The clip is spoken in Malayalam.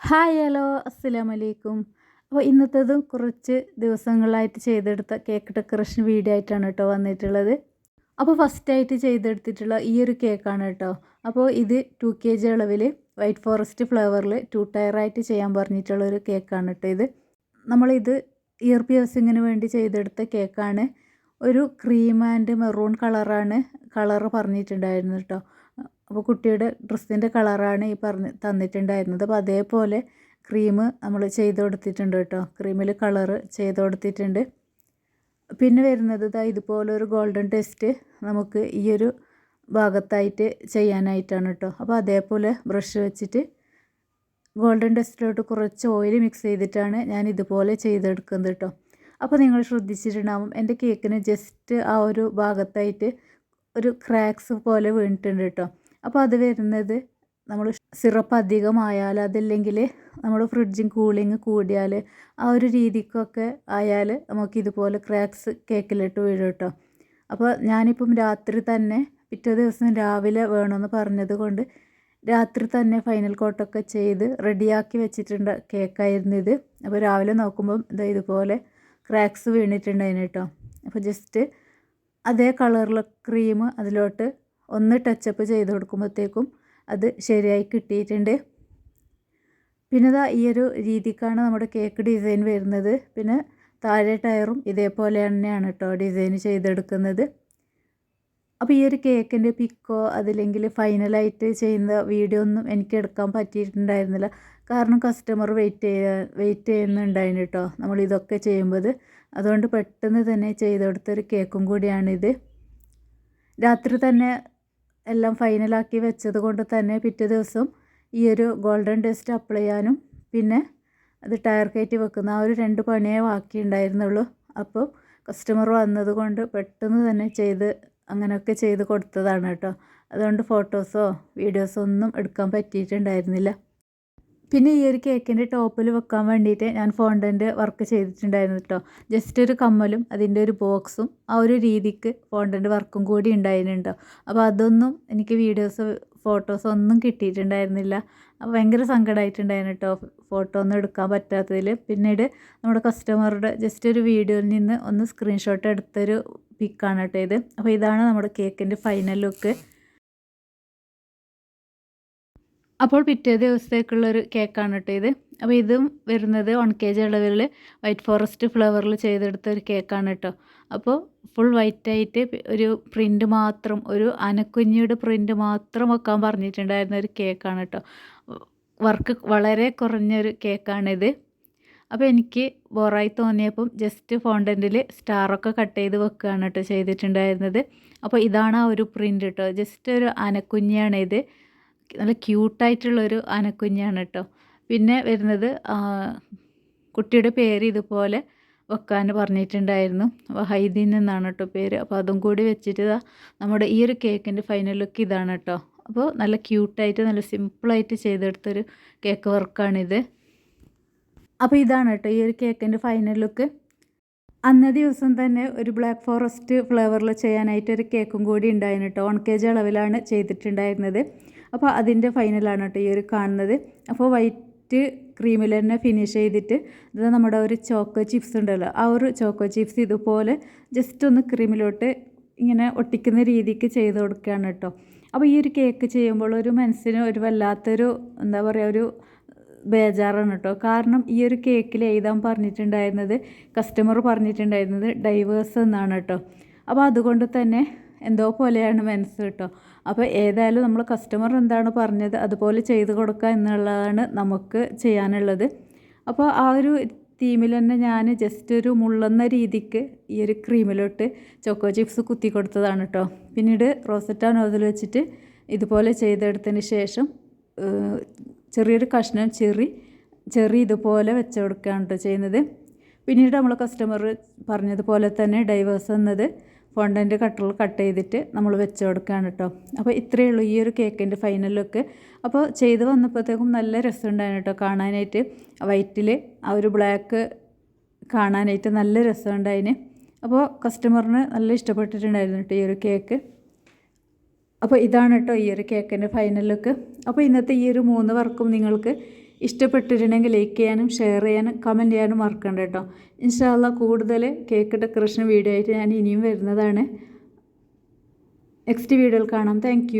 ഹായ് ഹലോ അസ്സലാമു അലൈക്കും അപ്പോൾ ഇന്നത്തേത് കുറച്ച് ദിവസങ്ങളായിട്ട് ചെയ്തെടുത്ത കേക്ക് ഡെക്കറേഷൻ വീഡിയോ ആയിട്ടാണ് കേട്ടോ വന്നിട്ടുള്ളത്. അപ്പോൾ ഫസ്റ്റായിട്ട് ചെയ്തെടുത്തിട്ടുള്ള ഈ ഒരു കേക്കാണ് കേട്ടോ. അപ്പോൾ ഇത് ടു കെ ജി അളവിൽ വൈറ്റ് ഫോറസ്റ്റ് ഫ്ലേവറിൽ ടു ടയറായിട്ട് ചെയ്യാൻ പറഞ്ഞിട്ടുള്ള ഒരു കേക്കാണ് കേട്ടോ ഇത്. നമ്മളിത് ഇയർ പിയേഴ്സിങ്ങിന് വേണ്ടി ചെയ്തെടുത്ത കേക്കാണ് ഒരു ക്രീം ആൻഡ് മെറൂൺ കളറാണ് കളർ പറഞ്ഞിട്ടുണ്ടായിരുന്നു കേട്ടോ. അപ്പോൾ കുട്ടിയുടെ ഡ്രസ്സിന്റെ കളറാണ് ഈ പറഞ്ഞ് തന്നിട്ടുണ്ടായിരുന്നത്. അപ്പോൾ അതേപോലെ ക്രീം നമ്മൾ ചെയ്ത് കൊടുത്തിട്ടുണ്ട് കേട്ടോ. ക്രീമിൽ കളറ് ചെയ്ത് കൊടുത്തിട്ടുണ്ട്. പിന്നെ വരുന്നത് ഇതാ ഇതുപോലൊരു ഗോൾഡൻ ടെസ്റ്റ് നമുക്ക് ഈ ഒരു ഭാഗത്തായിട്ട് ചെയ്യാനായിട്ടാണ് കേട്ടോ. അപ്പോൾ അതേപോലെ ബ്രഷ് വെച്ചിട്ട് ഗോൾഡൻ ടെസ്റ്റിലോട്ട് കുറച്ച് ഓയിൽ മിക്സ് ചെയ്തിട്ടാണ് ഞാൻ ഇതുപോലെ ചെയ്തെടുക്കുന്നത് കേട്ടോ. അപ്പോൾ നിങ്ങൾ ശ്രദ്ധിച്ചിട്ടുണ്ടാവും എന്റെ കേക്കിന് ജസ്റ്റ് ആ ഒരു ഭാഗത്തായിട്ട് ഒരു ക്രാക്സ് പോലെ വീണിട്ടുണ്ട് കേട്ടോ. അപ്പോൾ അത് വരുന്നത് നമ്മൾ സിറപ്പ് അധികമായാൽ അതല്ലെങ്കിൽ നമ്മൾ ഫ്രിഡ്ജും കൂളിങ് കൂടിയാൽ ആ ഒരു രീതിക്കൊക്കെ ആയാൽ നമുക്ക് ഇതുപോലെ ക്രാക്സ് കേക്കിലിട്ട് വീഴും കേട്ടോ. അപ്പോൾ ഞാനിപ്പം രാത്രി തന്നെ പിറ്റേ ദിവസം രാവിലെ വേണമെന്ന് പറഞ്ഞത് കൊണ്ട് രാത്രി തന്നെ ഫൈനൽ കോട്ടൊക്കെ ചെയ്ത് റെഡിയാക്കി വെച്ചിട്ടുണ്ട് കേക്കായിരുന്നു ഇത്. അപ്പോൾ രാവിലെ നോക്കുമ്പം ഇതാ ഇതുപോലെ ക്രാക്സ് വീണിട്ടുണ്ടായിരുന്നു കേട്ടോ. അപ്പോൾ ജസ്റ്റ് അതേ കളറിലെ ക്രീം അതിലോട്ട് ഒന്ന് ടച്ചപ്പ് ചെയ്ത് കൊടുക്കുമ്പോഴത്തേക്കും അത് ശരിയായി കിട്ടിയിട്ടുണ്ട്. പിന്നെ ഇതാ ഈ ഒരു രീതിക്കാണ് നമ്മുടെ കേക്ക് ഡിസൈൻ വരുന്നത്. പിന്നെ താഴെ ടയറും ഇതേപോലെ തന്നെയാണ് കേട്ടോ ഡിസൈൻ ചെയ്തെടുക്കുന്നത്. അപ്പോൾ ഈ ഒരു കേക്കിന്റെ പിക്കോ അതില്ലെങ്കിൽ ഫൈനലായിട്ട് ചെയ്യുന്ന വീഡിയോ ഒന്നും എനിക്ക് എടുക്കാൻ പറ്റിയിട്ടുണ്ടായിരുന്നില്ല. കാരണം കസ്റ്റമർ വെയിറ്റ് ചെയ്യ വെയിറ്റ് ചെയ്യുന്നുണ്ടായിരുന്നു കേട്ടോ നമ്മൾ ഇതൊക്കെ ചെയ്യുമ്പോൾ അതുകൊണ്ട് പെട്ടെന്ന് തന്നെ ചെയ്തെടുത്തൊരു കേക്കും കൂടിയാണിത്. രാത്രി തന്നെ എല്ലാം ഫൈനലാക്കി വെച്ചത് കൊണ്ട് തന്നെ പിറ്റേ ദിവസം ഈ ഒരു ഗോൾഡൻ ഡസ്റ്റ് അപ്ലൈ ചെയ്യാനും പിന്നെ അത് ടയർ കയറ്റി വെക്കുന്ന ആ ഒരു രണ്ട് പണിയേ ബാക്കി ഉണ്ടായിരുന്നുള്ളൂ അപ്പോൾ കസ്റ്റമർ വന്നതുകൊണ്ട് പെട്ടെന്ന് തന്നെ ചെയ്ത് അങ്ങനെയൊക്കെ ചെയ്ത് കൊടുത്തതാണ് കേട്ടോ. അതുകൊണ്ട് ഫോട്ടോസോ വീഡിയോസോ ഒന്നും എടുക്കാൻ പറ്റിയിട്ടുണ്ടായിരുന്നില്ല. പിന്നെ ഈ ഒരു കേക്കിന്റെ ടോപ്പിൽ വെക്കാൻ വേണ്ടിയിട്ട് ഞാൻ ഫോണ്ടന്റ് വർക്ക് ചെയ്തിട്ടുണ്ടായിരുന്നു കേട്ടോ ജസ്റ്റ് ഒരു കമ്മലും അതിന്റെ ഒരു ബോക്സും ആ ഒരു രീതിക്ക് ഫോണ്ടന്റ് വർക്കും കൂടി ഉണ്ടായിരുന്നുണ്ടോ അപ്പോൾ അതൊന്നും എനിക്ക് വീഡിയോസ് ഫോട്ടോസ് ഒന്നും കിട്ടിയിട്ടുണ്ടായിരുന്നില്ല. അപ്പോൾ ഭയങ്കര സങ്കടമായിട്ടുണ്ടായിരുന്നു കേട്ടോ ഫോട്ടോ ഒന്നും എടുക്കാൻ പറ്റാത്തതിൽ പിന്നീട് നമ്മുടെ കസ്റ്റമറുടെ ജസ്റ്റ് ഒരു വീഡിയോയിൽ നിന്ന് ഒന്ന് സ്ക്രീൻഷോട്ട് എടുത്തൊരു പിക്കാണ് കേട്ടോ ഇത്. അപ്പോൾ ഇതാണ് നമ്മുടെ കേക്കിന്റെ ഫൈനൽ ലുക്ക് അപ്പോൾ പിറ്റേ ദിവസത്തേക്കുള്ളൊരു കേക്കാണ് കേട്ടോ ഇത്. അപ്പോൾ ഇതും വരുന്നത് വൺ കെ ജി അളവിൽ വൈറ്റ് ഫോറസ്റ്റ് ഫ്ലവറിൽ ചെയ്തെടുത്ത ഒരു കേക്കാണ് കേട്ടോ. അപ്പോൾ ഫുൾ വൈറ്റ് ആയിട്ട് ഒരു പ്രിന്റ് മാത്രം ഒരു അനക്കുഞ്ഞിയുടെ പ്രിന്റ് മാത്രം വെക്കാൻ പറഞ്ഞിട്ടുണ്ടായിരുന്ന ഒരു കേക്കാണ് കേട്ടോ. വർക്ക് വളരെ കുറഞ്ഞൊരു കേക്കാണിത് അപ്പോൾ എനിക്ക് ബോറായി തോന്നിയപ്പം ജസ്റ്റ് ഫോണ്ടന്റിൽ സ്റ്റാറൊക്കെ കട്ട് ചെയ്ത് വെക്കുകയാണ് കേട്ടോ ചെയ്തിട്ടുണ്ടായിരുന്നത്. അപ്പോൾ ഇതാണ് ആ ഒരു പ്രിന്റ് കേട്ടോ. ജസ്റ്റ് ഒരു അനക്കുഞ്ഞിയാണ് ഇത്. നല്ല ക്യൂട്ടായിട്ടുള്ളൊരു ആനക്കുഞ്ഞാണ് കേട്ടോ പിന്നെ വരുന്നത് കുട്ടിയുടെ പേര് ഇതുപോലെ വെക്കാൻ പറഞ്ഞിട്ടുണ്ടായിരുന്നു. വഹൈദീൻ ഹൈദീൻ എന്നാണ് കേട്ടോ പേര്. അപ്പോൾ അതും കൂടി വെച്ചിട്ട് നമ്മുടെ ഈ ഒരു കേക്കിന്റെ ഫൈനൽ ലുക്ക് ഇതാണ് കേട്ടോ അപ്പോൾ നല്ല ക്യൂട്ടായിട്ട് നല്ല സിമ്പിളായിട്ട് ചെയ്തെടുത്തൊരു കേക്ക് വർക്കാണിത് അപ്പോൾ ഇതാണ് കേട്ടോ ഈ ഒരു കേക്കിന്റെ ഫൈനൽ ലുക്ക് അന്നേ ദിവസം തന്നെ ഒരു ബ്ലാക്ക് ഫോറസ്റ്റ് ഫ്ലേവറിൽ ചെയ്യാനായിട്ട് ഒരു കേക്കും കൂടി ഉണ്ടായിരുന്നു കേട്ടോ വൺ കെ ജി അളവിലാണ് ചെയ്തിട്ടുണ്ടായിരുന്നത്. അപ്പോൾ അതിന്റെ ഫൈനലാണ് കേട്ടോ ഈ ഒരു കാണുന്നത്. അപ്പോൾ വൈറ്റ് ക്രീമിൽ തന്നെ ഫിനിഷ് ചെയ്തിട്ട് ഇത് നമ്മുടെ ഒരു ചോക്കോ ചിപ്സ് ഉണ്ടല്ലോ ആ ഒരു ചോക്കോ ചിപ്സ് ഇതുപോലെ ജസ്റ്റ് ഒന്ന് ക്രീമിലോട്ട് ഇങ്ങനെ ഒട്ടിക്കുന്ന രീതിക്ക് ചെയ്ത് കൊടുക്കുകയാണ് കേട്ടോ. അപ്പോൾ ഈ ഒരു കേക്ക് ചെയ്യുമ്പോൾ ഒരു മനസ്സിന് ഒരു വല്ലാത്തൊരു എന്താ പറയുക ഒരു ബേജാറാണ് കേട്ടോ. കാരണം ഈ ഒരു കേക്കിൽ എഴുതാൻ പറഞ്ഞിട്ടുണ്ടായിരുന്നത് കസ്റ്റമർ പറഞ്ഞിട്ടുണ്ടായിരുന്നത് ഡൈവേഴ്സ് എന്നാണ് കേട്ടോ. അപ്പോൾ അതുകൊണ്ട് തന്നെ എന്തോ പോലെയാണ് മനസ്സ് കേട്ടോ. അപ്പോൾ ഏതായാലും നമ്മൾ കസ്റ്റമർ എന്താണ് പറഞ്ഞത് അതുപോലെ ചെയ്ത് കൊടുക്കുക എന്നുള്ളതാണ് നമുക്ക് ചെയ്യാനുള്ളത്. അപ്പോൾ ആ ഒരു തീമിൽ തന്നെ ഞാൻ ജസ്റ്റ് ഒരു മുള്ളുന്ന രീതിക്ക് ഈ ഒരു ക്രീമിലോട്ട് ചോക്കോ ചിപ്സ് കുത്തി കൊടുത്തതാണ് കേട്ടോ. പിന്നീട് റോസറ്റ നോതിൽ വെച്ചിട്ട് ഇതുപോലെ ചെയ്തെടുത്തതിന് ശേഷം ചെറിയൊരു കഷ്ണം ചെറി ചെറി ഇതുപോലെ വെച്ച് കൊടുക്കുകയാണ് കേട്ടോ ചെയ്യുന്നത്. പിന്നീട് നമ്മൾ കസ്റ്റമർ പറഞ്ഞതുപോലെ തന്നെ ഡൈവേഴ്സ് എന്നത് ഫോണ്ടന്റ് കട്ടറിൽ കട്ട് ചെയ്തിട്ട് നമ്മൾ വെച്ച് കൊടുക്കുകയാണ് കേട്ടോ. അപ്പോൾ ഇത്രയേ ഉള്ളൂ ഈ ഒരു കേക്കിന്റെ ഫൈനൽ ലുക്ക് അപ്പോൾ ചെയ്ത് വന്നപ്പോഴത്തേക്കും നല്ല രസമുണ്ടായിരുന്നു കേട്ടോ കാണാനായിട്ട്. വൈറ്റിൽ ആ ഒരു ബ്ലാക്ക് കാണാനായിട്ട് നല്ല രസമുണ്ടായിന് അപ്പോൾ കസ്റ്റമറിന് നല്ല ഇഷ്ടപ്പെട്ടിട്ടുണ്ടായിരുന്നു കേട്ടോ ഈ ഒരു കേക്ക് അപ്പോൾ ഇതാണ് കേട്ടോ ഈ ഒരു കേക്കിന്റെ ഫൈനൽ ലുക്ക് അപ്പോൾ ഇന്നത്തെ ഈ ഒരു മൂന്ന് വർക്കും നിങ്ങൾക്ക് ഇഷ്ടപ്പെട്ടിട്ടുണ്ടെങ്കിൽ ലൈക്ക് ചെയ്യാനും ഷെയർ ചെയ്യാനും കമന്റ് ചെയ്യാനും മറക്കണ്ട കേട്ടോ. ഇൻഷാല്ല കൂടുതൽ കേക്ക് ഡെക്കറേഷൻ വീഡിയോ ആയിട്ട് ഞാൻ ഇനിയും വരുന്നതാണ്. നെക്സ്റ്റ് വീഡിയോയിൽ കാണാം. താങ്ക്